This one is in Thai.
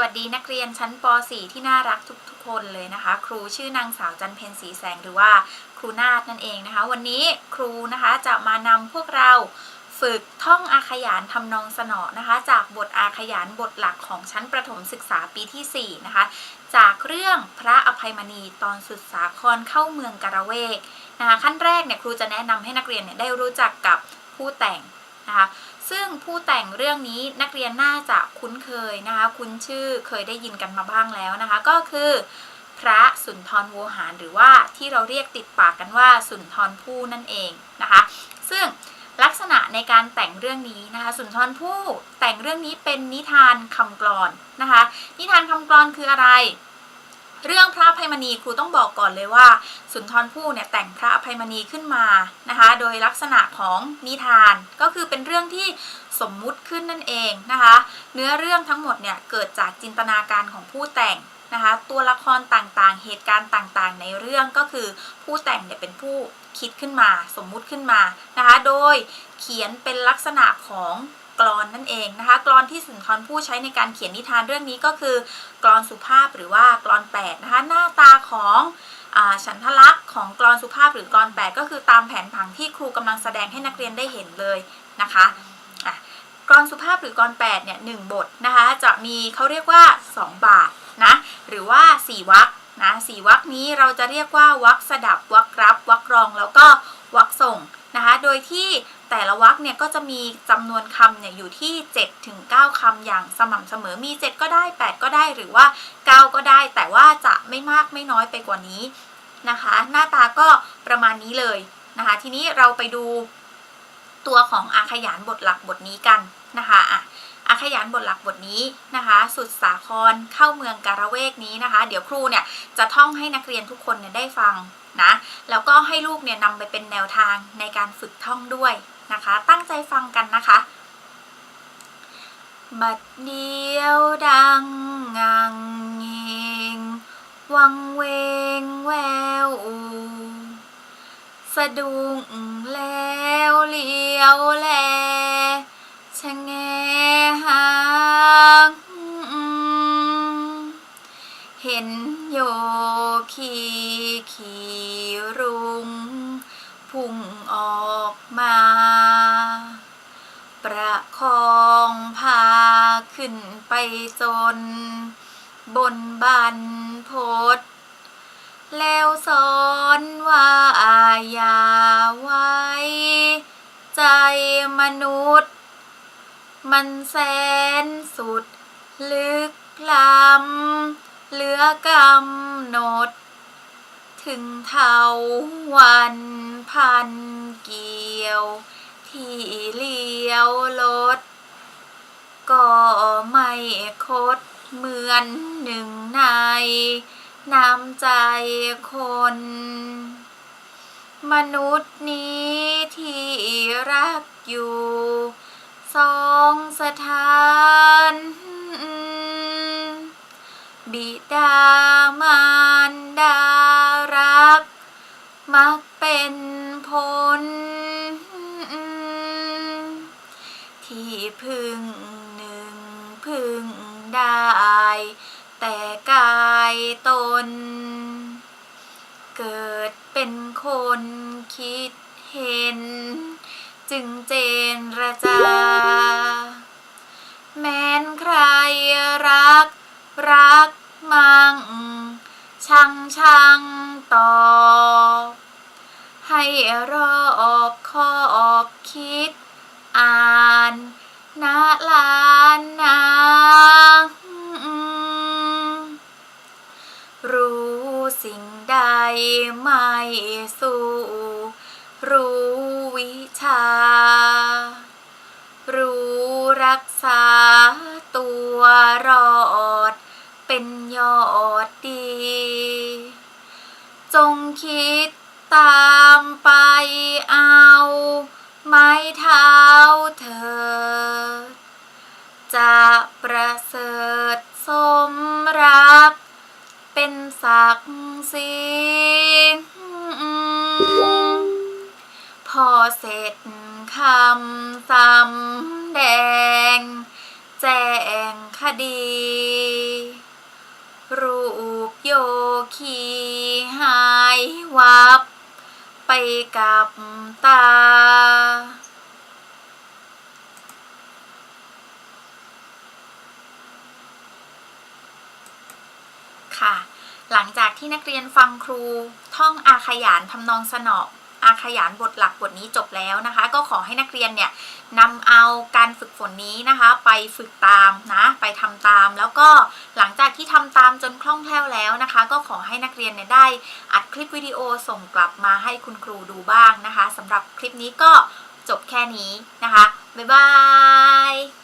วัสดีนักเรียนชั้นป .4 ที่น่ารักทุกๆ คนเลยนะคะ ครูชื่อนางสาวจันเพนสีแสงหรือว่าครูนาฏนั่นเองนะคะ วันนี้ครูนะคะจะมานำพวกเราฝึกท่องอาขยานทำนองสนอนะคะ จากบทอาขยานบทหลักของชั้นประถมศึกษาปีที่ 4 นะคะ จากเรื่องพระอภัยมณีตอนสุดสาครเข้าเมืองกระเวกนะคะขั้นแรกเนี่ยครูจะแนะนำให้นักเรียนเนี่ยได้รู้จักกับผู้แต่งนะคะ ซึ่งผู้แต่งเรื่องนี้นักเรียนน่าจะคุ้นเคยนะคะ คุ้นชื่อเคยได้ยินกันมาบ้างแล้วนะคะ ก็คือพระสุนทรโวหารหรือว่าที่เราเรียกติดปากกันว่าสุนทรภู่นั่นเองนะคะ ซึ่งลักษณะในการแต่งเรื่องนี้นะคะ สุนทรภู่แต่งเรื่องนี้เป็นนิทานคำกลอนนะคะ นิทานคำกลอนคืออะไร เรื่องพระอภัยมณีครูต้องบอกก่อนเลยว่า สุนทรภู่เนี่ยแต่งพระอภัยมณีขึ้นมานะคะ โดยลักษณะของนิทานก็คือเป็นเรื่องที่สมมุติขึ้นนั่นเองนะคะ เนื้อเรื่องทั้งหมดเนี่ยเกิดจากจินตนาการของผู้แต่งนะคะ ตัวละครต่างๆ เหตุการณ์ต่างๆ ในเรื่องก็คือผู้แต่งเนี่ยเป็นผู้คิดขึ้นมา สมมุติขึ้นมานะคะ โดยเขียนเป็นลักษณะของ กลอนนั่นเองนะคะกลอนที่สุนทรภู่ใช้ในการเขียนนิทานเรื่องนี้ก็คือกลอนสุภาพหรือว่ากลอนแปดนะคะหน้าตาของฉันทลักษณ์ของกลอนสุภาพหรือกลอนแปดก็คือตามแผนผังที่ครูกำลังแสดงให้นักเรียนได้เห็นเลยนะคะกลอนสุภาพหรือกลอนแปดเนี่ยหนึ่งบทนะคะจะมีเขาเรียกว่า 2 บาทนะหรือว่า 4วรรคนะสี่วรรคนี้เราจะเรียกว่าวรรคสดับวรรครับวรรครองแล้วก็วรรคส่งนะคะโดยที่ แต่ละวรรคเนี่ยก็จะมีจำนวนคำเนี่ยอยู่ที่7ถึง9คำอย่างสม่ำเสมอมี 7 ก็ได้ 8 ก็ได้หรือว่า 9 ก็ได้ แต่ว่าจะไม่มากไม่น้อยไปกว่านี้นะคะ หน้าตาก็ประมาณนี้เลยนะคะ ทีนี้เราไปดูตัวของอาขยานบทหลักบทนี้กันนะคะอะอาขยานบทหลักบทนี้นะคะ สุดสาครเข้าเมืองการะเวกนี้นะคะ เดี๋ยวครูเนี่ยจะท่องให้นักเรียนทุกคนเนี่ยได้ฟังนะแล้วก็ให้ลูกเนี่ยนำไปเป็นแนวทางในการฝึกท่องด้วย นะคะ ตั้งใจฟังกันนะคะ บัดเดียวดังงังเงงวังเวงแววสะดุ้งแล้วเลี้ยวแลชะแงหางเห็นโยคีขี่ จน บนบันพดแล้วสอนว่าอย่าไว้ ใจมนุษย์ มันแสนสุด ลึกล้ำเหลือกำหนด ถึงเท่าวันพันเกี่ยว ที่เลี้ยวรถ คดเหมือนหนึ่งในน้ำใจคน มนุษย์นี้ที่รักอยู่ สองสถาน บิดามารดารัก มัก ได้ แต่กายตน เกิดเป็นคนคิดเห็น จึงเจนระจา แม้นใครรัก รักมังชังชังตอบให้รอบคอบคิดอ่าน นาลานนางรู้สิ่งใดไม่สู้ รู้วิชา รู้รักษาตัวรอด เป็นยอดดี จงคิดตามไปเอา เสร็จคำสำแดง แจ้งคดีขีหายวับ ไปกับตาค่ะ หลังจากที่นักเรียนฟังครูท่องอาขยานทำนองสนอ อาขยานบทหลักบทนี้จบแล้วนะคะ ก็ขอให้นักเรียนเนี่ยนำเอาการฝึกฝนนี้นะคะ ไปฝึกตามนะ ไปทำตาม แล้วก็หลังจากที่ทำตามจนคล่องแคล่วแล้วนะคะ ก็ขอให้นักเรียนเนี่ยได้อัดคลิปวิดีโอส่งกลับมาให้คุณครูดูบ้างนะคะสำหรับคลิปนี้ก็จบแค่นี้นะคะ บ๊ายบาย